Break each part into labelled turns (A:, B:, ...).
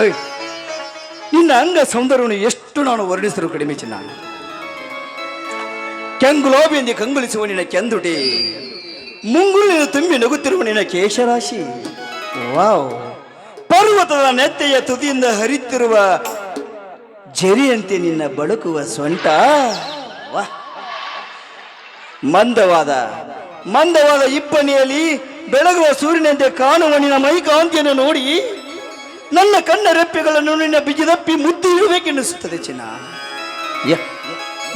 A: ನಿನ್ನ ಅಂಗ ಸೌಂದರ್ಯವನ್ನು ಎಷ್ಟು ನಾನು ವರ್ಣಿಸಿದ್ರು ಕಡಿಮೆ ಚಿನ್ನ. ಕೆಂಗುಲೋಬಿಯಿಂದ ಕಂಗುಲಿಸುವ ನಿನ್ನ ಕೆಂದುಟಿ ಮುಂಗುಳಿನ ತುಂಬಿ ನಗುತ್ತಿರುವ ನಿನ್ನ ಕೇಶರಾಶಿ. ವಾವ್. ಪರ್ವತದ ನೆತ್ತೆಯ ತುದಿಯಿಂದ ಹರಿತಿರುವ ಜರಿಯಂತೆ ನಿನ್ನ ಬಳುಕುವ ಸೊಂಟ. ವಾಹ್ ಮಂದವಾದ ಮಂದವಾದ ಇಪ್ಪನಿಯಲ್ಲಿ ಬೆಳಗುವ ಸೂರ್ಯನಂತೆ ಕಾಣುವ ನಿನ್ನ ಮೈ ಕಾಂತಿಯನ್ನು ನೋಡಿ. ನನ್ನ ಕಣ್ಣ ರೆಪ್ಪೆಗಳನ್ನು ನಿನ್ನ ಬಿಜಿದಪ್ಪಿ ಮುದ್ದು ಇಡಬೇಕೆನ್ನಿಸುತ್ತದೆ ಚಿನ್ನ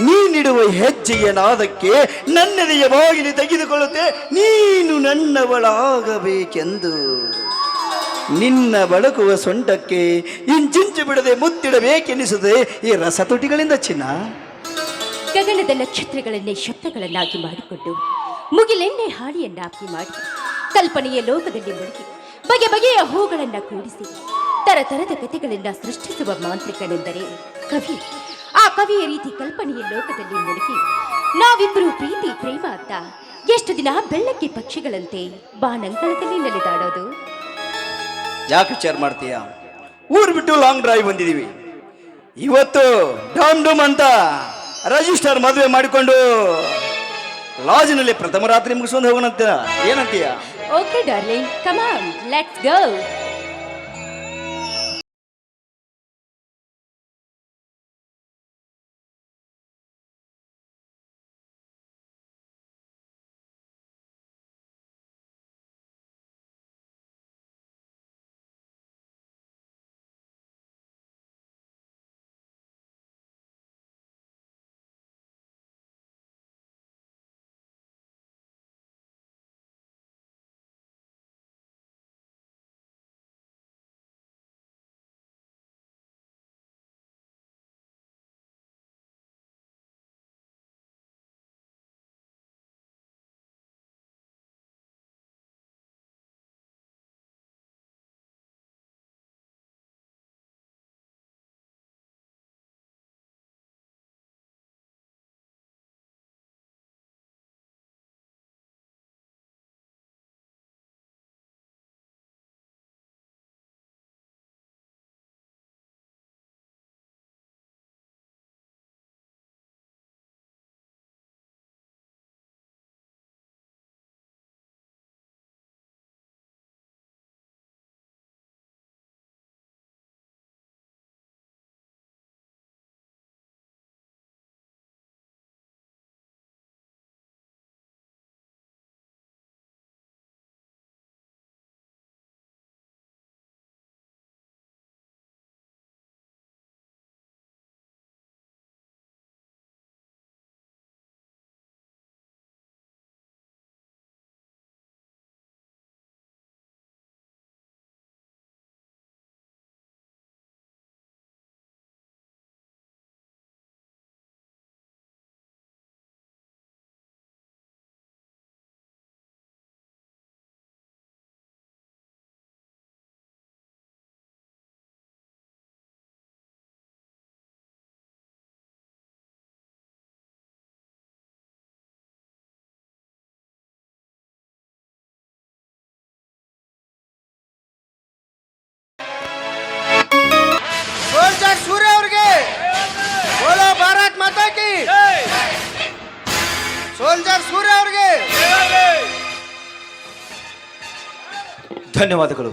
A: ನೀನಿಡುವ ಹೆಜ್ಜೆಯ ನಾದಕ್ಕೆ ನನ್ನೆದೆಯ ಬಾಗಿಲು ತೆಗೆದುಕೊಳ್ಳುತ್ತೆ. ನೀನು ನನ್ನವಳಾಗಬೇಕೆಂದು. ನಿನ್ನ ಬಳಕುವ ಸೊಂಟಕ್ಕೆ ಇಂಚಿಂಚು ಬಿಡದೆ ಮುತ್ತಿಡಬೇಕೆನಿಸುತ್ತದೆ ಈ ರಸತುಟಿಗಳಿಂದ ಚಿನ್ನ.
B: ಗಗನದ ನಕ್ಷತ್ರಗಳನ್ನೇ ಶಬ್ದಗಳನ್ನಾಗಿ ಮಾಡಿಕೊಂಡು ಮುಗಿಲೆಣ್ಣೆ ಹಾಡಿಯನ್ನಾಗಿ ಮಾಡಿ ಕಲ್ಪನೆಯ ಲೋಕದಲ್ಲಿ ಮುಳುಗಿ ಬಗೆ ಬಗೆಯ ಹೂಗಳನ್ನ ಕೂಡಿಸಿ ತರತರದ ಕಥೆಗಳನ್ನ ಸೃಷ್ಟಿಸುವ ಮಾಂತ್ರಿಕನೆಂದರೆ ಕವಿ. ಆ ಕವಿಯ ರೀತಿ ಕಲ್ಪನೆಯ ಲೋಕದಲ್ಲಿ ಮುಳುಗಿ ನಾವಿಬ್ಬರು ಪ್ರೀತಿ ಪ್ರೇಮ ಅಂತ ಎಷ್ಟು ದಿನ ಬೆಳ್ಳಕ್ಕೆ ಪಕ್ಷಿಗಳಂತೆ ಬಾನಂಗಳದಲ್ಲಿ ನೆಲೆದಾಡೋದು?
A: ಯಾಕೆ ವಿಚಾರ ಮಾಡ್ತೀಯ? ಊರು ಬಿಟ್ಟು ಲಾಂಗ್ ಡ್ರೈವ್ ಬಂದಿದೀವಿ. ಇವತ್ತು ಡಾಮ್ ಡೂಮ್ ಅಂತ ರಜಿಸ್ಟರ್ ಮದುವೆ ಮಾಡಿಕೊಂಡು ಲಾಜಿನಲ್ಲಿ ಪ್ರಥಮ ರಾತ್ರಿ ಮುಗಿಸ್ಕೊಂಡು ಹೋಗೋಣ ಏನಂತೀಯ?
B: Okay darling come on let's go
C: ಧನ್ಯವಾದಗಳು.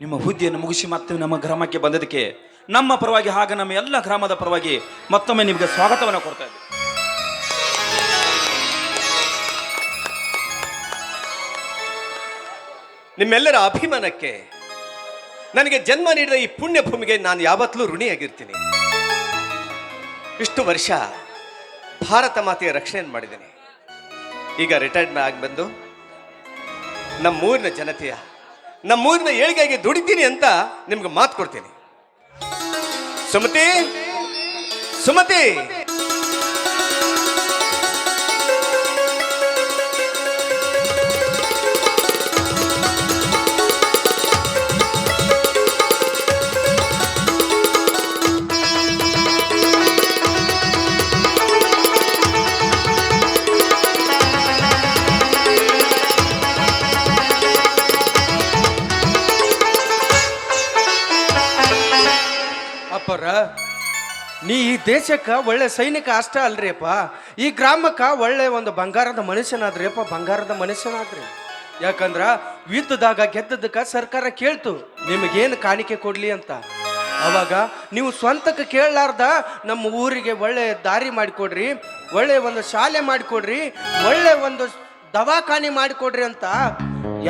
C: ನಿಮ್ಮ ಹುದ್ದೆಯನ್ನು ಮುಗಿಸಿ ಮತ್ತೆ ನಮ್ಮ ಗ್ರಾಮಕ್ಕೆ ಬಂದದಕ್ಕೆ ನಮ್ಮ ಪರವಾಗಿ ಹಾಗೆ ನಮ್ಮ ಎಲ್ಲ ಗ್ರಾಮದ ಪರವಾಗಿ ಮತ್ತೊಮ್ಮೆ ನಿಮಗೆ ಸ್ವಾಗತವನ್ನು ಕೊಡ್ತಾ ಇದ್ದೀವಿ
D: ನಿಮ್ಮೆಲ್ಲರ ಅಭಿಮಾನಕ್ಕೆ ನನಗೆ ಜನ್ಮ ನೀಡಿದ ಈ ಪುಣ್ಯ ಭೂಮಿಗೆ ನಾನು ಯಾವತ್ತಲೂ ಋಣಿಯಾಗಿರ್ತೀನಿ. ಇಷ್ಟು ವರ್ಷ ಭಾರತ ಮಾತೆಯ ರಕ್ಷಣೆಯನ್ನು ಮಾಡಿದ್ದೀನಿ. ಈಗ ರಿಟೈರ್ಡ್ ಆಗಿ ಬಂದು ನಮ್ಮೂರಿನ ಜನತೆಯ ನಮ್ಮೂರಿನ ಏಳಿಗೆಗೆ ದುಡಿತೀನಿ ಅಂತ ನಿಮ್ಗೆ ಮಾತು ಕೊಡ್ತೀನಿ. ಸುಮತಿ ಸುಮತಿ
E: ನೀ ಈ ದೇಶಕ್ಕೆ ಒಳ್ಳೆ ಸೈನಿಕ ಅಷ್ಟ ಅಲ್ರಿಯಪ್ಪ. ಈ ಗ್ರಾಮಕ್ಕೆ ಒಳ್ಳೆ ಒಂದು ಬಂಗಾರದ ಮನುಷ್ಯನಾದ್ರಿಯಪ್ಪ, ಬಂಗಾರದ ಮನುಷ್ಯನಾದ್ರಿ. ಯಾಕಂದ್ರ ಯುದ್ಧದಾಗ ಗೆದ್ದದಕ್ಕ ಸರ್ಕಾರ ಕೇಳ್ತು, ನಿಮಗೇನು ಕಾಣಿಕೆ ಕೊಡ್ಲಿ ಅಂತ. ಅವಾಗ ನೀವು ಸ್ವಂತಕ್ಕೆ ಕೇಳಲಾರ್ದ, ನಮ್ಮ ಊರಿಗೆ ಒಳ್ಳೆ ದಾರಿ ಮಾಡಿಕೊಡ್ರಿ, ಒಳ್ಳೆ ಒಂದು ಶಾಲೆ ಮಾಡಿಕೊಡ್ರಿ, ಒಳ್ಳೆ ಒಂದು ದವಾಖಾನೆ ಮಾಡಿಕೊಡ್ರಿ ಅಂತ.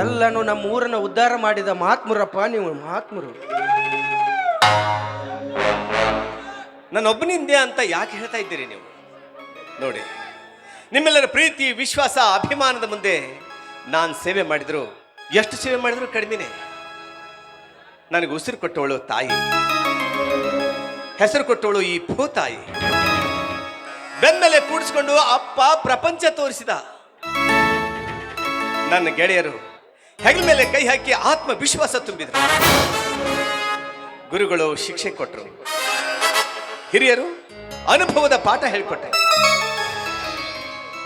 E: ಎಲ್ಲನೂ ನಮ್ಮ ಊರನ್ನ ಉದ್ಧಾರ ಮಾಡಿದ ಮಹಾತ್ಮರಪ್ಪ ನೀವು ಮಹಾತ್ಮರು.
D: ನನ್ನೊಬ್ಬನಿಂದೆ ಅಂತ ಯಾಕೆ ಹೇಳ್ತಾ ಇದ್ದೀರಿ ನೀವು? ನೋಡಿ, ನಿಮ್ಮೆಲ್ಲರ ಪ್ರೀತಿ, ವಿಶ್ವಾಸ, ಅಭಿಮಾನದ ಮುಂದೆ ನಾನು ಸೇವೆ ಮಾಡಿದ್ರು. ಎಷ್ಟು ಸೇವೆ ಮಾಡಿದ್ರು ಕಡಿಮೆನೆ? ನನಗೆ ಉಸಿರು ಕೊಟ್ಟವಳು ತಾಯಿ. ಹೆಸರು ಕೊಟ್ಟವಳು ಈ ಭೂತಾಯಿ ಬೆನ್ಮೇಲೆ ಕೂಡಿಸ್ಕೊಂಡು ಅಪ್ಪ ಪ್ರಪಂಚ ತೋರಿಸಿದ. ನನ್ನ ಗೆಳೆಯರು ಹೆಗಲ ಮೇಲೆ ಕೈ ಹಾಕಿ ಆತ್ಮವಿಶ್ವಾಸ ತುಂಬಿದರು. ಗುರುಗಳು ಶಿಕ್ಷೆ ಕೊಟ್ಟರು ಹಿರಿಯರು, ಅನುಭವದ ಪಾಠ ಹೇಳಿಕೊಟ್ಟೆ.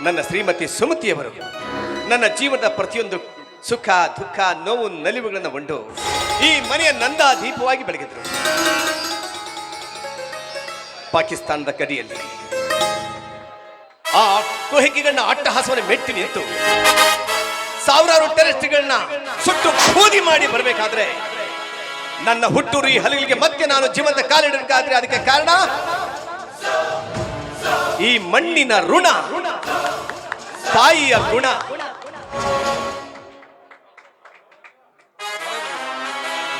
D: ನನ್ನ ಶ್ರೀಮತಿ ಸುಮತಿಯವರು, ನನ್ನ ಜೀವನದ ಪ್ರತಿಯೊಂದು ಸುಖ, ದುಃಖ, ನೋವು, ನಲಿವುಗಳನ್ನು ಉಂಡು ಈ ಮನೆಯ ನಂದ ದೀಪವಾಗಿ ಬೆಳಗಿದ್ರು. ಪಾಕಿಸ್ತಾನದ ಕಡಿಯಲ್ಲಿ ಆ ಕುಹಕಿಗಳನ್ನ ಅಟ್ಟಹಾಸವನ್ನು ಮೆಟ್ಟಿ ನಿಂತು ಸಾವಿರಾರು ಟೆರರಿಸ್ಟ್ಗಳನ್ನ ಸುಟ್ಟು ಬೂದಿ ಮಾಡಿ ಬರಬೇಕಾದ್ರೆ ನನ್ನ ಹುಟ್ಟೂರು ಈ ಹಲಗಿಗೆ ಮತ್ತೆ ನಾನು ಜೀವಂತ ಕಾಲಿಡಬೇಕಾದ್ರೆ ಅದಕ್ಕೆ ಕಾರಣ? ಈ ಮಣ್ಣಿನ ಋಣ, ತಾಯಿಯ ಗುಣ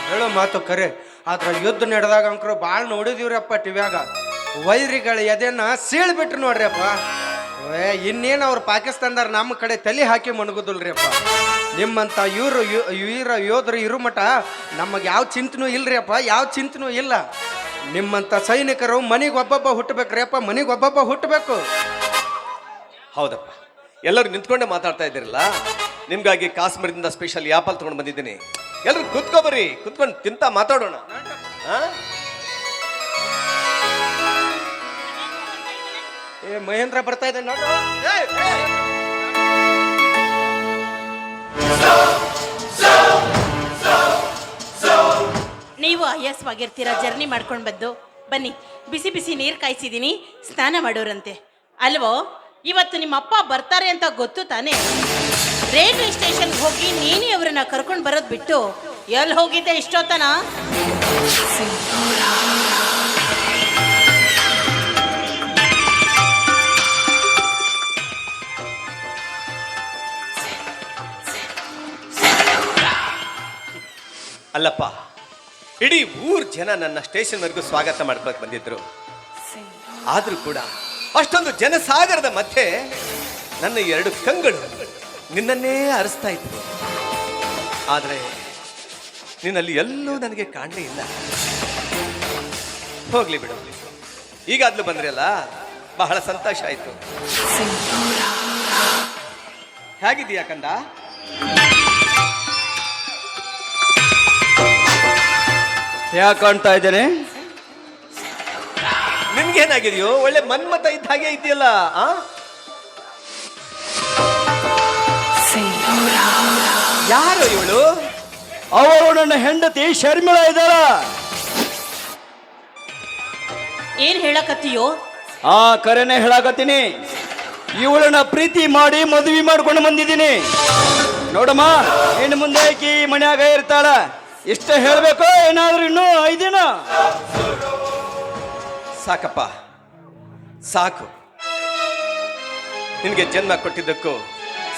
E: ಹೇಳೋ ಮಾತು ಕರೆ, ಆದ್ರ ಯುದ್ಧ ನಡೆದಾಗ ಅಂಕರು ಭಾಳ ನೋಡಿದಿವ್ರಪ್ಪ ಟಿವ್ಯಾಗ. ವೈರಿಗಳ ಎದೆನ ಸೀಳ್ಬಿಟ್ರು ನೋಡ್ರಿ ಅಪ್ಪ ಇನ್ನೇನು ಅವ್ರು ಪಾಕಿಸ್ತಾನದಾರ ನಮ್ಮ ಕಡೆ ತಲೆ ಹಾಕಿ ಮಣಗುದಿಲ್ರಿ ಅಪ್ಪ ನಿಮ್ಮಂತ ಇವರು ವೀರ ಯೋಧರು ಇರು ಮಠ ನಮಗೆ ಯಾವ ಚಿಂತನೂ ಇಲ್ರಿ ಅಪ್ಪ ಯಾವ ಚಿಂತನೂ ಇಲ್ಲ. ನಿಮ್ಮಂತ ಸೈನಿಕರು ಮನೆಗೆ ಒಬ್ಬೊಬ್ಬ ಹುಟ್ಟಬೇಕ್ರಿ ಅಪ್ಪ ಮನೆಗೆ ಒಬ್ಬೊಬ್ಬ ಹುಟ್ಟಬೇಕು
D: ಹೌದಪ್ಪ. ಎಲ್ಲರೂ ನಿಂತ್ಕೊಂಡೆ ಮಾತಾಡ್ತಾ ಇದ್ದೀರಲ್ಲ? ನಿಮಗಾಗಿ ಕಾಶ್ಮೀರದಿಂದ ಸ್ಪೆಷಲ್ ಆಪಲ್ ತಗೊಂಡು ಬಂದಿದ್ದೀನಿ. ಎಲ್ಲರೂ ಕುತ್ಕೋ ಬರ್ರಿ ಕುತ್ಕೊಂಡು ತಿಂತ ಮಾತಾಡೋಣ?
E: ಏ ಮಹೇಂದ್ರ ಬರ್ತಾ ಇದ್ದಾನೆ ನೋಡ್ರಿ.
D: ಏಯ್.
F: ನೀವು ಆಯಾಸವಾಗಿರ್ತೀರ ಜರ್ನಿ ಮಾಡ್ಕೊಂಡು ಬಂದು. ಬನ್ನಿ, ಬಿಸಿ ಬಿಸಿ ನೀರು ಕಾಯಿಸಿದ್ದೀನಿ ಸ್ನಾನ ಮಾಡೋರಂತೆ. ಅಲ್ವೋ, ಇವತ್ತು ನಿಮ್ಮ ಅಪ್ಪ ಬರ್ತಾರೆ ಅಂತ ಗೊತ್ತು ತಾನೇ? ರೈಲ್ವೆ ಸ್ಟೇಷನ್ಗೆ ಹೋಗಿ ನೀನೇ ಅವರನ್ನ ಕರ್ಕೊಂಡು ಬರೋದು ಬಿಟ್ಟು ಎಲ್ಲಿ ಹೋಗಿದ್ದೆ ಇಷ್ಟೊತ್ತನ?
D: ಅಲ್ಲಪ್ಪ ಇಡೀ ಊರ್ ಜನ ನನ್ನ ಸ್ಟೇಷನ್ವರೆಗೂ ಸ್ವಾಗತ ಮಾಡ್ಕೊಳಕ್ ಬಂದಿದ್ರು. ಆದ್ರೂ ಕೂಡ ಅಷ್ಟೊಂದು ಜನಸಾಗರದ ಮಧ್ಯೆ ನನ್ನ ಎರಡು ಕಂಗಳು ನಿನ್ನನ್ನೇ ಅರಸ್ತಾ ಇದ್ರು ಆದ್ರೆ ನಿನ್ನಲ್ಲಿ ಎಲ್ಲೂ ನನಗೆ ಕಾಣಲೇ ಇಲ್ಲ. ಹೋಗ್ಲಿ ಬಿಡು. ಈಗಾದ್ಲೂ ಬಂದ್ರಿ ಅಲ್ಲ ಬಹಳ ಸಂತೋಷ ಆಯ್ತು. ಹೇಗಿದೀಯಾ ಕಂದ?
A: ಯಾಕೆ ಕಾಣ್ತಾ ಇದ್ದೇನೆ?
D: ನಿಮ್ಗೇನಾಗಿದೆಯೋ? ಒಳ್ಳೆ ಮನ್ಮತ ಇದ್ದ ಹಾಗೆ ಇದೆಯಲ್ಲ ಆ? ಯಾರು ಇವಳು?
A: ಅವಳು ನನ್ನ ಹೆಂಡತಿ ಶರ್ಮಿಳ ಇದ್ದಾಳ.
F: ಏನು ಹೇಳಕತ್ತೀಯೋ?
A: ಆ ಕರೆನೆ ಹೇಳಾಕತ್ತೀನಿ. ಇವಳನ್ನ ಪ್ರೀತಿ ಮಾಡಿ ಮದುವೆ ಮಾಡ್ಕೊಂಡು ಬಂದಿದ್ದೀನಿ. ನೋಡಮ್ಮ ಇನ್ನು ಮುಂದೆ ಆಕಿ ಮನ್ಯಾಗ ಇರ್ತಾಳ. ಇಷ್ಟ ಹೇಳ್ಬೇಕು ಏನಾದ್ರೂ ಇನ್ನೂ ಐದಿನ
D: ಸಾಕಪ್ಪ. ಸಾಕು. ನಿನಗೆ ಜನ್ಮ ಕೊಟ್ಟಿದ್ದಕ್ಕೂ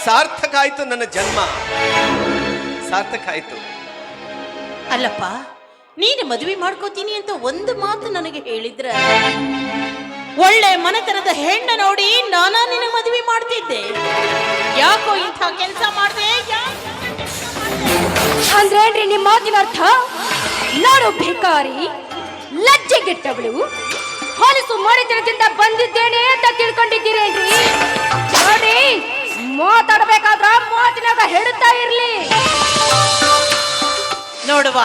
D: ಸಾರ್ಥಕ ಆಯ್ತು ನನ್ನ ಜನ್ಮ. ಸಾರ್ಥಕ ಆಯಿತು.
F: ಅಲ್ಲಪ್ಪ ನೀನು ಮದುವೆ ಮಾಡ್ಕೋತೀನಿ ಅಂತ ಒಂದು ಮಾತು ನನಗೆ ಹೇಳಿದ್ರ ಒಳ್ಳೆ ಮನೆತನದ ಹೆಣ್ಣ ನೋಡಿ ನಾನಾ ನಿನ್ನ ಮದುವೆ ಮಾಡ್ತಿದ್ದೆ. ಯಾಕೋ ಇಂಥ ಕೆಲಸ ಮಾಡಿದೆ?
B: ಅಂದ್ರೇನ್ರಿ ನಿಮ್ಮ ಮಾತಿನ ಅರ್ಥ? ನೋಡು ಭಿಕಾರಿ ಲಜ್ಜೆಗೆಟ್ಟವಳು ಹೊಲಸು ಮಾಡಿತನದಿಂದ ಬಂದಿದ್ದೇನೆ ಅಂತ ತಿಳ್ಕೊಂಡಿದ್ದೀರೇನ್ರಿ ನೋಡಿ, ಮಾತಾಡ್ಬೇಕಾದ್ರ ಮಾತಿನಾಗ ಹೇಳುತ್ತಾ ಇರ್ಲಿ.
F: ನೋಡುವ,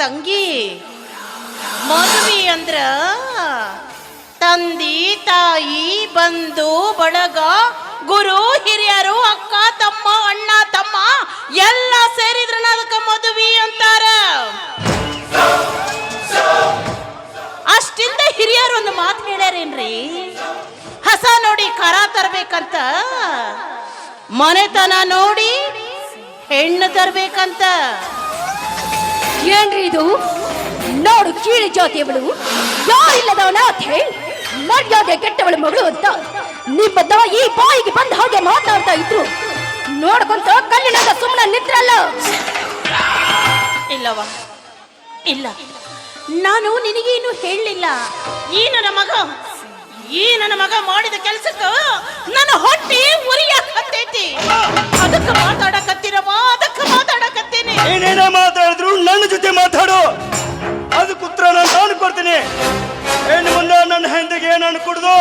F: ತಂಗಿ, ಮದುವೆ ಅಂದ್ರ ತಂದಿ, ತಾಯಿ, ಬಂಧು, ಬಳಗ, ಗುರು, ಹಿರಿಯರು, ಅಕ್ಕ, ತಮ್ಮ, ಅಣ್ಣ, ತಮ್ಮ, ಎಲ್ಲ ಹೇಳ್ಯಾರೇನ್ರಿ ಹಸ ನೋಡಿ ಕರ ತರ್ಬೇಕಂತ. ಮನೆತನ ನೋಡಿ ಹೆಣ್ಣು ತರ್ಬೇಕಂತ.
B: ಏನ್ರಿ ಇದು? ನೋಡು ಕೀಳಿ ಜಾತಿಯವಳು ಯಾರಿಲ್ಲದವನ ಅಂತ ಹೇಳಿ. ಮರ್ಯಾದೆ ಕೆಟ್ಟವಳ ಮಗಳು ಅಂತ. ನಿಮ್ಮ ಈ ಬಾಯಿಗೆ ಬಂದ ಹಾಗೆ ಮಾತಾಡ್ತಾ ಇದ್ರು. ನೋಡ್ಕೊಂತ ಕಲ್ಲಿನಾಗ ಸುಮ್ಮನೆ ನಿಂತ್ರಲ್ಲ.
F: ಇಲ್ಲವ ಇಲ್ಲ. ನಾನು ನಿನಗೇನು ಹೇಳಲಿಲ್ಲ. ಏನು ನಮಗ ಮಗ. ಈ ನನ್ನ ಮಗ ಮಾಡಿದ ಕೆಲಸಕ್ಕ ನನ್ನ ಹೊಟ್ಟೆ ಉರಿಯಾಕತ್ತೈತಿ. ಅದಕ್ಕೆ ಮಾತಾಡಕತ್ತೀರವ ಅದಕ್ಕೆ ಮಾತಾಡಕತ್ತೀನಿ.
A: ಏನೇನ ಮಾತಾಡಿದ್ರು ನನ್ನ ಜೊತೆ ಮಾತಾಡು. ಅದಕ್ಕೆ ಉತ್ತರ ನಾನು ನಾನು ಕೊಡ್ತೀನಿ. ಹೆಣ್ಣು ಮುಂದೆ ನನ್ನ ಹೆಂಡಿಗೆ ನಾನು ಕುಡ್ದು.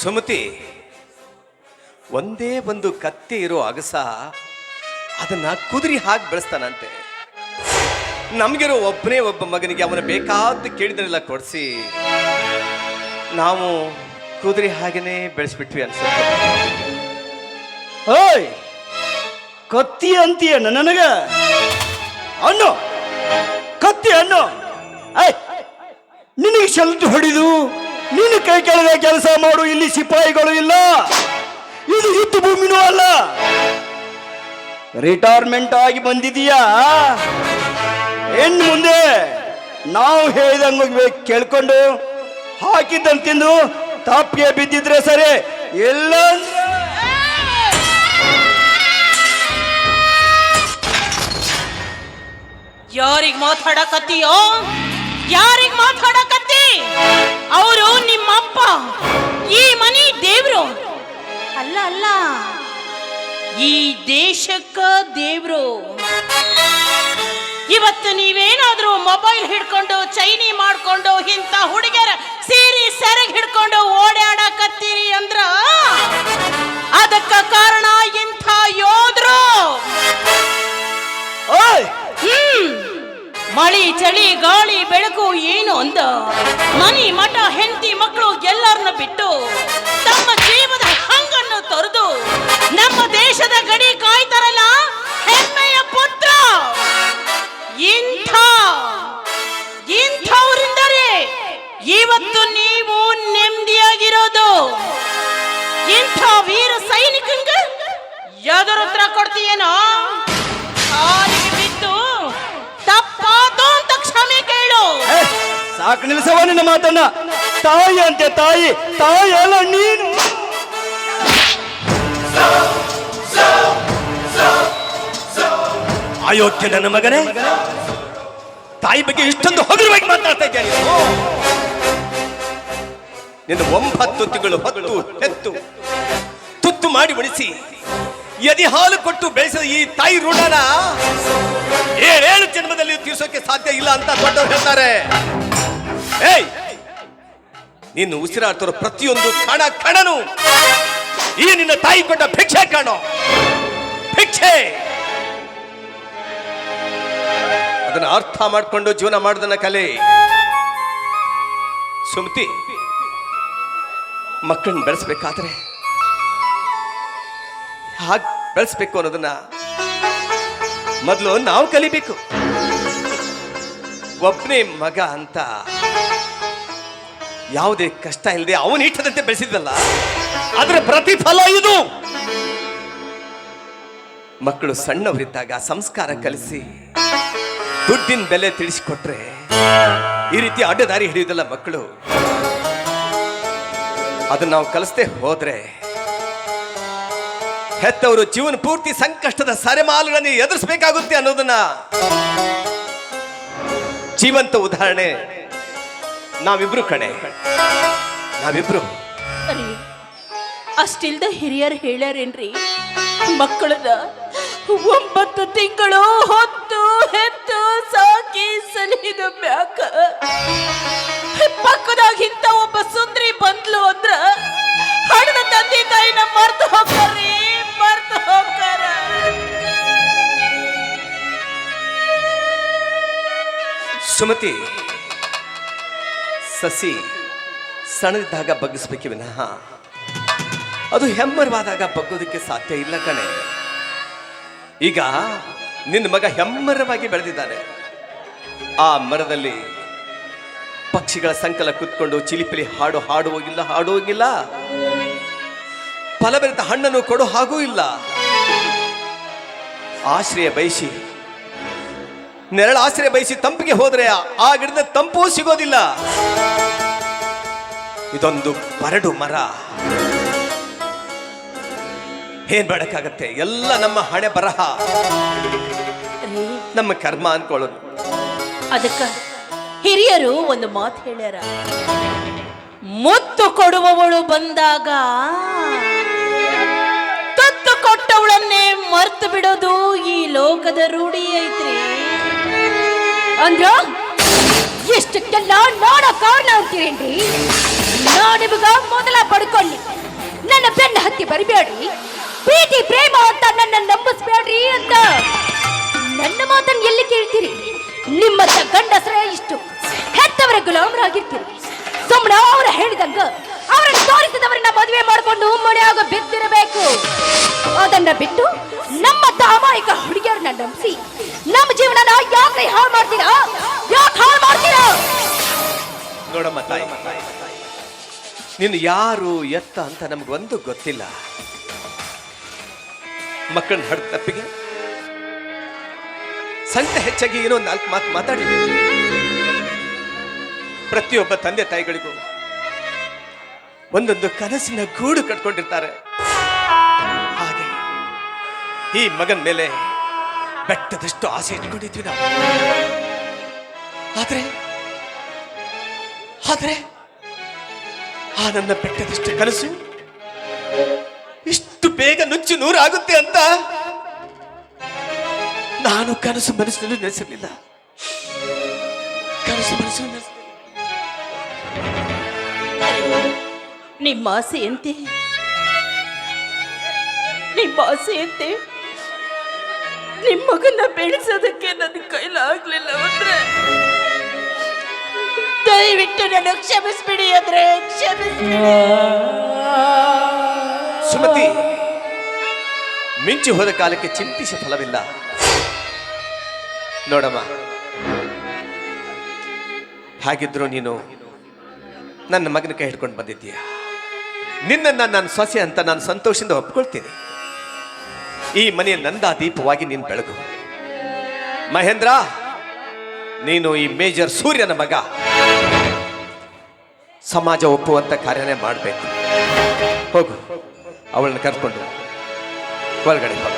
D: ಸುಮತಿ ಒಂದೇ ಒಂದು ಕತ್ತೆ ಇರೋ ಅಗಸ ಅದನ್ನ ಕುದುರಿ ಹಾಕಿ ಬೆಳೆಸ್ತಾನಂತೆ. ನಮಗಿರೋ ಒಬ್ಬನೇ ಒಬ್ಬ ಮಗನಿಗೆ ಅವನ ಬೇಕಾದ್ದು ಕೇಳಿದ್ರೆಲ್ಲ ಕೊಡಿಸಿ. ನಾವು ಕುದುರೆ ಹಾಗೇನೆ ಬೆಳೆಸ್ಬಿಟ್ವಿ ಅನ್ಸುತ್ತೆ.
A: ಓಯ್! ಕತ್ತಿ ಅಂತೀಯ ನನಗ? ಅಣ್ಣು! ಕತ್ತಿ ಅಣ್ಣು! ಐ ನಿನಗೆ ಶಲ್ಟ್ ಹೊಡಿದು, ನಿನ್ನ ಕೈ ಕೆಳಗೆ ಕೆಲಸ ಮಾಡು, ಇಲ್ಲಿ ಸಿಪಾಯಿಗಳು ಇಲ್ಲ. ಇದು ಯುದ್ಧ ಭೂಮಿನೂ ಅಲ್ಲ. ರಿಟೈರ್ಮೆಂಟ್ ಆಗಿ ಬಂದಿದೀಯಾ? ಹೆಣ್ಣು ಮುಂದೆ ನಾವು ಹೇಳಿದಂಗೆ ಕೇಳ್ಕೊಂಡು ಹಾಕಿದ್ದನ್ನು ತಿಂದು ತಪ್ಪಿಗೆ ಬಿದ್ದಿದ್ರೆ ಸರಿ. ಎಲ್ಲ
F: ಯಾರಿಗ್ ಮಾತಾಡಕತ್ತೀಯೋ? ಯಾರಿಗ್ ಮಾತಾಡಕತ್ತಿ? ಅವರು ನಿಮ್ಮಪ್ಪ, ಈ ಮನಿ ದೇವ್ರು. ಅಲ್ಲ ಅಲ್ಲ. ಈ ದೇಶಕ್ಕ ದೇವ್ರು. ಇವತ್ತು ನೀವೇನಾದ್ರೂ ಮೊಬೈಲ್ ಹಿಡ್ಕೊಂಡು ಚೈನಿ ಮಾಡ್ಕೊಂಡು ಇಂಥ ಹುಡುಗಿಯರ ಸೀರಿ ಸೆರಗ್ ಹಿಡ್ಕೊಂಡು ಓಡಾಡಕತ್ತೀರಿ ಅಂದ್ರ ಅದಕ್ಕ ಕಾರಣ ಇಂಥ ಯೋಧರು ಮಳಿ ಚಳಿ ಗಾಳಿ ಬೆಳಕು ಏನು ಅಂದ? ಮನಿ ಮಠ ಹೆಂಡತಿ ಮಕ್ಕಳು ಎಲ್ಲರನ್ನ ಬಿಟ್ಟು ತಮ್ಮ ಜೀವದ ಹಂಗನ್ನು ತೊರೆದು ನಮ್ಮ ದೇಶದ ಗಡಿ ಕಾಯ್ತಾರಲ್ಲ? ಪುತ್ರ ಇಂಥ ಇಂಥವರಿಂದಲೇ ಇವತ್ತು ನೀವು ನೆಮ್ಮದಿಯಾಗಿರೋದು. ಇಂಥ ವೀರ ಸೈನಿಕಂಗ ಯಾವ್ದಾರ ಉತ್ತರ ಕೊಡ್ತೀಯೇನೋ? ಕಾಲಿಗೆ ಬಿದ್ದು ತಪ್ಪಾತು ಅಂತ ಕ್ಷಮೆ ಕೇಳು.
A: ಸಾಕು ನಿಲ್ಲಿಸವ ನಿನ್ನ ಮಾತನ್ನ. ತಾಯಿ ಅಂತೆ ತಾಯಿ ತಾಯಿ ಅಲ್ಲ ನೀನು.
D: ಅಯೋಗ್ಯ ನನ್ನ ಮಗನೇ ತಾಯಿ ಬಗ್ಗೆ ಇಷ್ಟೊಂದು ಹಗುರವಾಗಿ ಮಾತಾಡ್ತಾ ನಿನ್ನ ಒಂಬತ್ತು ತಿಂಗಳು ಹೊತ್ತು, ಹೆತ್ತು, ತುತ್ತು ಮಾಡಿ ಉಣಿಸಿ ಎದಿ ಹಾಲು ಕೊಟ್ಟು ಬೆಳೆಸಿದ ಈ ತಾಯಿ ಋಣನ ಏಳೇಳು ಜನ್ಮದಲ್ಲಿ ತೀರ್ಸೋಕೆ ಸಾಧ್ಯ ಇಲ್ಲ ಅಂತ ದೊಡ್ಡವರು ಹೇಳ್ತಾರೆ. ಏಯ್, ನೀನು ಉಸಿರಾಡ್ತಿರೋ ಪ್ರತಿಯೊಂದು ಕಣ ಕಣನು ಈ ನಿನ್ನ ತಾಯಿ ಕೊಟ್ಟ ಭಿಕ್ಷೆ ಕಾಣೋ. ಭಿಕ್ಷೆ. ಅದನ್ನ ಅರ್ಥ ಮಾಡ್ಕೊಂಡು ಜೀವನ ಮಾಡೋದನ್ನ ಕಲೆ. ಸುಮತಿ, ಮಕ್ಕಳನ್ನ ಬೆಳೆಸ್ಬೇಕಾದ್ರೆ ಹಾಗೆ ಬೆಳೆಸ್ಬೇಕು ಅನ್ನೋದನ್ನ ಮೊದಲು ನಾವು ಕಲಿಬೇಕು. ಒಬ್ಬನೇ ಮಗ ಅಂತ ಯಾವುದೇ ಕಷ್ಟ ಇಲ್ಲದೆ ಅವನ ಇಟ್ಟದಂತೆ ಬೆಳೆಸಿದ್ವಲ್ಲ ಅದರ ಪ್ರತಿಫಲ ಇದು. ಮಕ್ಕಳು ಸಣ್ಣವರಿದ್ದಾಗ ಸಂಸ್ಕಾರ ಕಲಿಸಿ ದುಡ್ಡಿನ ಬೆಲೆ ತಿಳಿಸಿಕೊಟ್ರೆ ಈ ರೀತಿ ಅಡ್ಡದಾರಿ ಹಿಡಿಯುವುದಲ್ಲ ಮಕ್ಕಳು. ಅದನ್ನ ನಾವು ಕಲಿಸ್ದೆ ಹೋದ್ರೆ ಹೆತ್ತವರು ಜೀವನ ಪೂರ್ತಿ ಸಂಕಷ್ಟದ ಸರೆಮಾಲುಗಳನ್ನು ಎದುರಿಸಬೇಕಾಗುತ್ತೆ ಅನ್ನೋದನ್ನ ಜೀವಂತ ಉದಾಹರಣೆ. ನಾವಿಬ್ರು ಕಣೆ. ನಾವಿಬ್ರು.
F: ಅಷ್ಟಿಲ್ದ ಹಿರಿಯರು ಹೇಳ್ಯಾರೇನ್ರಿ? ಮಕ್ಕಳನ್ನ ಒಂಬತ್ತು ತಿಂಗಳು ಹೊತ್ತು ಹೆತ್ತು ಸಾಕಿ ಸಲಿದ ಮ್ಯಾಕ. ಪಕ್ಕದಾಗ ಇಂಥ ಒಬ್ಬ ಸುಂದ್ರಿ ಬಂದ್ಲು ಅಂದ್ರ ಹಣದ ತಂದೆ ತಾಯಿನ ಮರ್ತು ಹೋಗ್ತಾರ್ರಿ ಮರ್ತು ಹೋಗ್ತಾರ.
D: ಸುಮತಿ, ಸಸಿ ಸಣ್ಣದಿದ್ದಾಗ ಬಗ್ಗಿಸ್ಬೇಕೆ ವಿನಃ ಅದು ಹೆಮ್ಮರವಾದಾಗ ಬಗ್ಗೋದಕ್ಕೆ ಸಾಧ್ಯ ಇಲ್ಲ ಕಣೆ. ಈಗ ನಿನ್ನ ಮಗ ಹೆಮ್ಮರವಾಗಿ ಬೆಳೆದಿದ್ದಾನೆ. ಆ ಮರದಲ್ಲಿ ಪಕ್ಷಿಗಳ ಸಂಕಲ ಕುತ್ಕೊಂಡು ಚಿಲಿಪಿಲಿ ಹಾಡು ಹಾಡುವಾಗಿಲ್ಲ ಹಾಡುವಾಗಿಲ್ಲ ಫಲಭರಿತ ಹಣ್ಣನ್ನು ಕೊಡು, ಹಾಗೂ ಇಲ್ಲ. ಆಶ್ರಯ ಬಯಸಿ, ನೆರಳ ಆಶ್ರಯ ಬಯಸಿ ತಂಪಿಗೆ ಹೋದ್ರೆ ಆ ಗಿಡದ ತಂಪು ಸಿಗೋದಿಲ್ಲ. ಇದೊಂದು ಬರಡು ಮರ. ಏನ್ ಮಾಡಕ್ಕಾಗತ್ತೆ ಎಲ್ಲ ನಮ್ಮ ಹಣೆ ಬರಹ. ನಮ್ಮ ಕರ್ಮ ಅನ್ಕೊಳ್ಳೋದು.
F: ಅದಕ್ಕ ಹಿರಿಯರು ಒಂದು ಮಾತು ಹೇಳ್ಯಾರ. ಮುತ್ತು ಕೊಡುವವಳು ಬಂದಾಗ ತುತ್ತು ಕೊಟ್ಟವಳನ್ನೇ ಮರ್ತು ಬಿಡೋದು ಈ ಲೋಕದ ರೂಢಿ ಐತ್ರಿ.
B: ಅಂದ್ರ ಎಷ್ಟಕ್ಕೆಲ್ಲ ನೋಡ ಕಾರಣ ಅಂತೀರೇನ್ರಿ? ನಾ ನಿಮಗ ಮೊದಲ ಪಡ್ಕೊಳ್ಳಿ. ನನ್ನ ಬೆನ್ನ ಹತ್ತಿ ಬರಿಬೇಡ್ರಿ. ಪ್ರೀತಿ, ಪ್ರೇಮ ಅಂತ ನನ್ನ ನಂಬಿಸ್ಬೇಡ್ರಿ ಅಂತ. ನನ್ನ ಮಾತನ್ನು ಎಲ್ಲಿ ಕೇಳ್ತೀರಿ? ನಿಮ್ಮ ಗಂಡಸರೇ ಇಷ್ಟು ಹೆತ್ತವರ ಗುಲಾಮರಾಗಿರ್ತೀರಿ. ಸುಮ್ಮನೆ ಅವರು ಹೇಳಿದಂಗ, ಅವರನ್ನು ತೋರಿಸಿದವರನ್ನ ಮದುವೆ ಮಾಡಿಕೊಂಡು ಮನೆಯಾಗ ಬಿದ್ದಿರಬೇಕು. ಅದನ್ನ ಬಿಟ್ಟು ನಮ್ಮ ಧಾಮಾಯಿಕ ಹುಡುಗಿಯರನ್ನ ನಂಬಿಸಿ, ನಮ್ಮ ಜೀವನನ ಯಾಕೆ ಹಾಳು ಮಾಡ್ತೀರಾ? ಯಾಕೆ ಹಾಳು ಮಾಡ್ತೀರಾ?
D: ನೋಡಮ್ಮ ತಾಯಿ ನೀನು ಯಾರು ಎತ್ತ ಅಂತ ನಮಗೊಂದು ಗೊತ್ತಿಲ್ಲ. ಮಕ್ಕಳನ್ನ ಹಡ್ ತಪ್ಪಿಗೆ. ಸಂತ ಹೆಚ್ಚಾಗಿ ಏನೋ ನಾಲ್ಕು ಮಾತು ಮಾತಾಡಿದೆ. ಪ್ರತಿಯೊಬ್ಬ ತಂದೆ ತಾಯಿಗಳಿಗೂ ಒಂದೊಂದು ಕನಸಿನ ಗೂಡು ಕಟ್ಕೊಂಡಿರ್ತಾರೆ. ಹಾಗೆ ಈ ಮಗನ ಮೇಲೆ ಬೆಟ್ಟದಷ್ಟು ಆಸೆ ಇಟ್ಕೊಂಡಿದ್ವಿ ನಾವು. ಆದ್ರೆ ಆದ್ರೆ ಆ ನನ್ನ ಬೆಟ್ಟದಷ್ಟು ಕನಸು ಇಷ್ಟು ನುಚ್ಚು ನೂರಾಗುತ್ತೆ ಅಂತ ನಾನು ಕನಸು ಮನಸ್ಸಿನಲ್ಲಿ ನೆನೆಸಿರ್ಲಿಲ್ಲ. ಕನಸು ಮನಸ್ಸಿನಲ್ಲಿ.
F: ನಿಮ್ಮ ಆಸೆ ಎಂತೆ? ನಿಮ್ಮ ಆಸೆ ಎಂತೆ? ನಿಮ್ಮ ಮಗನ ಬೆಳೆಸೋದಕ್ಕೆ ನನ್ನ ಕೈಲಾಗ್ಲಿಲ್ಲ ಅಂದ್ರೆ? ದಯವಿಟ್ಟು ನನ್ನ ಕ್ಷಮಿಸ್ಬಿಡಿ ಅಂದ್ರೆ, ಕ್ಷಮಿಸ್ಬಿಡಿ.
D: ಸುಮತಿ ಮಿಂಚಿ ಹೋದ ಕಾಲಕ್ಕೆ ಚಿಂತಿಸಿ ಫಲವಿಲ್ಲ. ನೋಡಮ್ಮ, ಹಾಗಿದ್ರು ನೀನು ನನ್ನ ಮಗನ ಕೈ ಹಿಡ್ಕೊಂಡು ಬಂದಿದ್ದೀಯ. ನಿನ್ನನ್ನು ನಾನು ಸೊಸೆ ಅಂತ ನಾನು ಸಂತೋಷದಿಂದ ಒಪ್ಕೊಳ್ತೀನಿ. ಈ ಮನೆಯ ನಂದಾ ದೀಪವಾಗಿ ನೀನು ಬೆಳಗು. ಮಹೇಂದ್ರ, ನೀನು ಈ ಮೇಜರ್ ಸೂರ್ಯನ ಮಗ. ಸಮಾಜ ಒಪ್ಪುವಂತ ಕಾರ್ಯನೇ ಮಾಡಬೇಕು. ಹೋಗು, ಅವಳನ್ನ ಕರ್ಕೊಂಡು. ಒಳಗಡೆ ಹೋಗ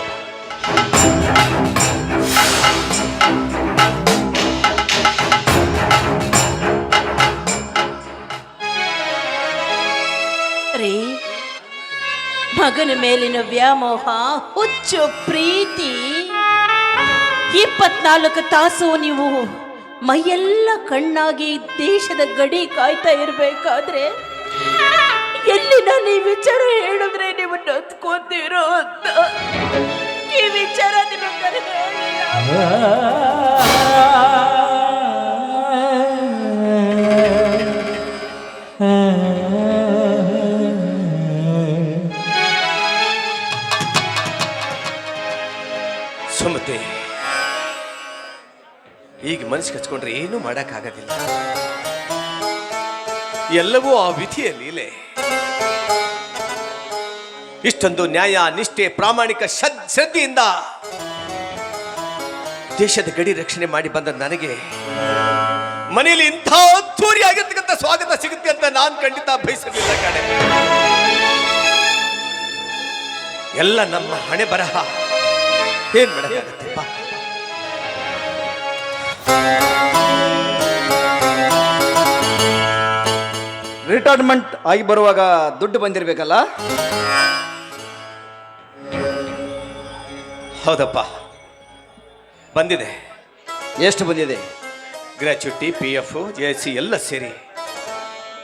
F: ಮಗನ ಮೇಲಿನ ವ್ಯಾಮೋಹ, ಹುಚ್ಚು, ಪ್ರೀತಿ, ಇಪ್ಪತ್ನಾಲ್ಕು ತಾಸು ನೀವು ಮೈಯೆಲ್ಲ ಕಣ್ಣಾಗಿ ದೇಶದ ಗಡಿ ಕಾಯ್ತಾ ಇರಬೇಕಾದ್ರೆ ಎಲ್ಲಿ ನಾನು ಈ ವಿಚಾರ ಹೇಳಿದ್ರೆ ನೀವು ನೊತ್ಕೋತೀರೋ ಅಂತ? ಈ ವಿಚಾರ
D: ಸುಮತಿ, ಈಗ ಮನಸ್ಸು ಕಚ್ಕೊಂಡ್ರೆ ಏನೂ ಮಾಡೋಕ್ಕಾಗೋದಿಲ್ಲ. ಎಲ್ಲವೂ ಆ ವಿಧಿಯಲ್ಲಿ ಲೀಲೆ. ಇಷ್ಟೊಂದು ನ್ಯಾಯ, ನಿಷ್ಠೆ, ಪ್ರಾಮಾಣಿಕ ಶ್ರದ್- ಶ್ರದ್ಧೆಯಿಂದ ದೇಶದ ಗಡಿ ರಕ್ಷಣೆ ಮಾಡಿ ಬಂದ ನನಗೆ ಮನೆಯಲ್ಲಿ ಇಂಥ ಅದ್ದೂರಿ ಆಗಿರ್ತಕ್ಕಂಥ ಸ್ವಾಗತ ಸಿಗುತ್ತೆ ಅಂತ ನಾನು ಖಂಡಿತ ಬಯಸಲಿಲ್ಲ ಕಡೆ ಎಲ್ಲ ನಮ್ಮ ಹಣೆ ಬರಹ ಏನ್ ಬಾ.
A: ರಿಟೈರ್ಮೆಂಟ್ ಆಗಿ ಬರುವಾಗ ದುಡ್ಡು ಬಂದಿರಬೇಕಲ್ಲ?
D: ಹೌದಪ್ಪ. ಬಂದಿದೆ.
A: ಎಷ್ಟು ಬಂದಿದೆ?
D: Gratuity P F J C ಎಲ್ಲ ಸೇರಿ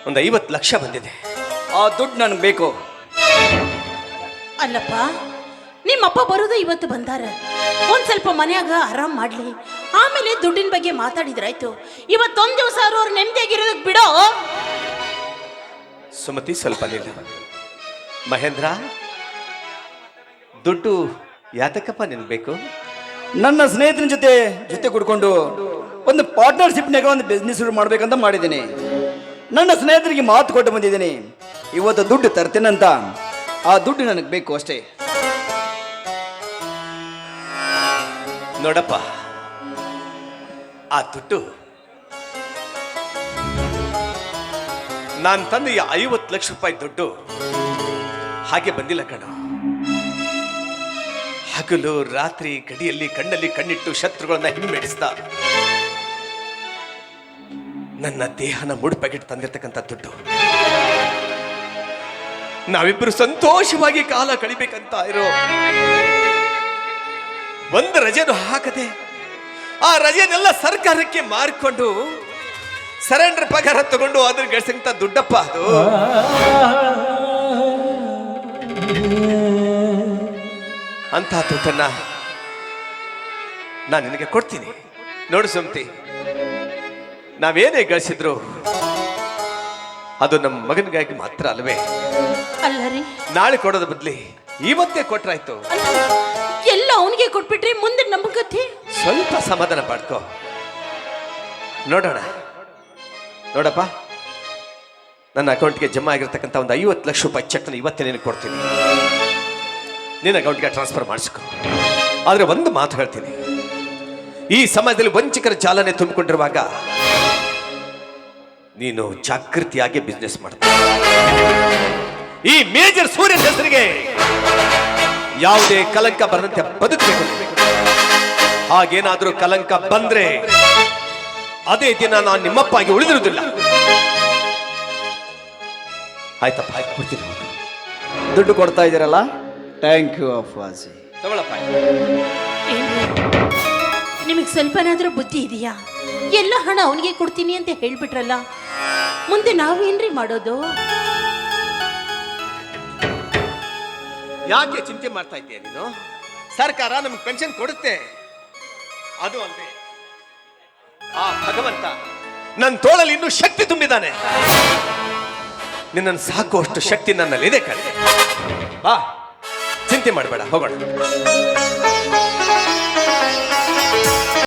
D: ಒಂದು ಐವತ್ತು ಲಕ್ಷ ಬಂದಿದೆ.
A: ಆ ದುಡ್ಡು ನನಗೆ ಬೇಕು.
F: ಅಲ್ಲಪ್ಪ ನಿಮ್ಮಪ್ಪ ಬರೋದು ಇವತ್ತು ಬಂದಾರ. ಒಂದು ಸ್ವಲ್ಪ ಮನೆಯಾಗ ಆರಾಮ್ ಮಾಡಲಿ. ಆಮೇಲೆ ದುಡ್ಡಿನ ಬಗ್ಗೆ ಮಾತಾಡಿದ್ರಾಯ್ತು. ಇವತ್ತೊಂದು ದಿವಸ ಅವ್ರು ನೆಮ್ಮದಿಯಾಗಿರೋದಕ್ಕೆ ಬಿಡೋ.
D: ಸುಮತಿ ಸ್ವಲ್ಪ ನಿಲ್ಲ. ಮಹೇಂದ್ರ ದುಡ್ಡು ಯಾತಕ್ಕಪ್ಪ ನಿನ್ ಬೇಕು?
A: ನನ್ನ ಸ್ನೇಹಿತನ ಜೊತೆ ಜೊತೆ ಕುಡ್ಕೊಂಡು ಒಂದು ಪಾರ್ಟ್ನರ್ಶಿಪ್ನಾಗ ಒಂದು ಬಿಸ್ನೆಸ್ ಶುರು ಮಾಡ್ಬೇಕಂತ ಮಾಡಿದ್ದೀನಿ. ನನ್ನ ಸ್ನೇಹಿತರಿಗೆ ಮಾತು ಕೊಟ್ಟು ಬಂದಿದ್ದೀನಿ. ಇವತ್ತು ದುಡ್ಡು ತರ್ತೇನಂತ ಆ ದುಡ್ಡು ನನಗೆ ಬೇಕು ಅಷ್ಟೇ.
D: ನೋಡಪ್ಪ ಆ ದುಡ್ಡು ನಾನು ತಂದೆಯ ಐವತ್ತು ಲಕ್ಷ ರೂಪಾಯಿ ದುಡ್ಡು ಹಾಗೆ ಬಂದಿಲ್ಲ ಕಣ. ಹಗಲು ರಾತ್ರಿ ಗಡಿಯಲ್ಲಿ ಕಣ್ಣಲ್ಲಿ ಕಣ್ಣಿಟ್ಟು ಶತ್ರುಗಳನ್ನ ಹಿಮ್ಮೆಡಿಸ್ತಾ ನನ್ನ ದೇಹನ ಮೂಡ್ ತಂದಿರ್ತಕ್ಕಂಥ ದುಡ್ಡು ನಾವಿಬ್ಬರು ಸಂತೋಷವಾಗಿ ಕಾಲ ಕಳಿಬೇಕಂತ ಇರೋ ಒಂದು ರಜೆನು ಹಾಕದೆ ಆ ರಜೆನೆಲ್ಲ ಸರ್ಕಾರಕ್ಕೆ ಮಾರಿಕೊಂಡು ಸರೆಂಡರ್ ಪಗಾರ ತಗೊಂಡು ಅದ್ರ ಗಳಿಸಂತ ದುಡ್ಡಪ್ಪ ಅದು ಅಂತ ದುಡ್ಡನ್ನ ನಾನು ನಿನಗೆ ಕೊಡ್ತೀನಿ. ನೋಡು ಸುಮ್ತಿ ನಾವೇನೇ ಗಳಿಸಿದ್ರು ಅದು ನಮ್ಮ ಮಗನಿಗಾಗಿ ಮಾತ್ರ ಅಲ್ವೇ?
F: ಅಲ್ಲರಿ
D: ನಾಳೆ ಕೊಡೋದ ಬದ್ಲಿ ಇವತ್ತೇ ಕೊಟ್ರಾಯ್ತು.
F: ಎಲ್ಲ ಅವನಿಗೆ ಕೊಟ್ಬಿಟ್ರಿ ಮುಂದೆ ಕಥೆ
D: ಸ್ವಲ್ಪ ಸಮಾಧಾನ ಪಡ್ಕೋ ನೋಡೋಣ. ನೋಡಪ್ಪ ನನ್ನ ಅಕೌಂಟ್ಗೆ ಜಮಾ ಆಗಿರ್ತಕ್ಕಂಥ ಒಂದು ಐವತ್ತು ಲಕ್ಷ ರೂಪಾಯಿ ಚೆಕ್ನ ಇವತ್ತೇ ನಿನಗೆ ಕೊಡ್ತೀನಿ. ನಿನ್ನ ಅಕೌಂಟ್ಗೆ ಟ್ರಾನ್ಸ್ಫರ್ ಮಾಡಿಸ್ಕೊ. ಆದರೆ ಒಂದು ಮಾತು ಹೇಳ್ತೀನಿ. ಈ ಸಮಾಜದಲ್ಲಿ ವಂಚಕರ ಚಾಲನೆ ತುಂಬಿಕೊಂಡಿರುವಾಗ ನೀನು ಜಾಗೃತಿಯಾಗಿ ಬಿಸ್ನೆಸ್ ಮಾಡ್ತೀನಿ ಈ ಮೇಜರ್ ಸೂರ್ಯನ ಹೆಸರಿಗೆ ಯಾವುದೇ ಕಲಂಕ ಬರದಂತೆ ಬದುಕಬೇಕು. ಹಾಗೇನಾದರೂ ಕಲಂಕ ಬಂದ್ರೆ ಅದೇ ದಿನ ನಾನು ನಿಮ್ಮಪ್ಪಾಗಿ ಉಳಿದಿರುವುದಿಲ್ಲ. ಆಯ್ತಪ್ಪ, ಆಯ್ತು, ಕೊಡ್ತೀನಿ.
A: ದುಡ್ಡು ಕೊಡ್ತಾ ಇದ್ದೀರಲ್ಲ? ಥ್ಯಾಂಕ್ ಯು ಅಪ್ಪಾಜಿ
D: ತಗೊಳಪ್ಪ.
F: ನಿಮಗೆ ಸ್ವಲ್ಪನಾದ್ರೂ ಬುದ್ಧಿ ಇದೆಯಾ? ಎಲ್ಲ ಹಣ ಅವನಿಗೆ ಕೊಡ್ತೀನಿ ಅಂತ ಹೇಳ್ಬಿಟ್ರಲ್ಲ? ಮುಂದೆ ನಾವೇನ್ರಿ ಮಾಡೋದು?
D: ಯಾಕೆ ಚಿಂತೆ ಮಾಡ್ತಾ ಇದ್ದೀಯ ನೀನು? ಸರ್ಕಾರ ನಮ್ಗೆ ಪೆನ್ಷನ್ ಕೊಡುತ್ತೆ. ಅದು ಅಲ್ಲದೆ ಆ ಭಗವಂತ ನನ್ನ ತೋಳಲ್ಲಿ ಇನ್ನೂ ಶಕ್ತಿ ತುಂಬಿದ್ದಾನೆ ನಿನ್ನನ್ನು ಸಾಕುವಷ್ಟು ಶಕ್ತಿ ನನ್ನಲ್ಲಿದೆ ಕಣೆ. ಬಾ. ಚಿಂತೆ ಮಾಡಬೇಡ ಹೋಗೋಣ.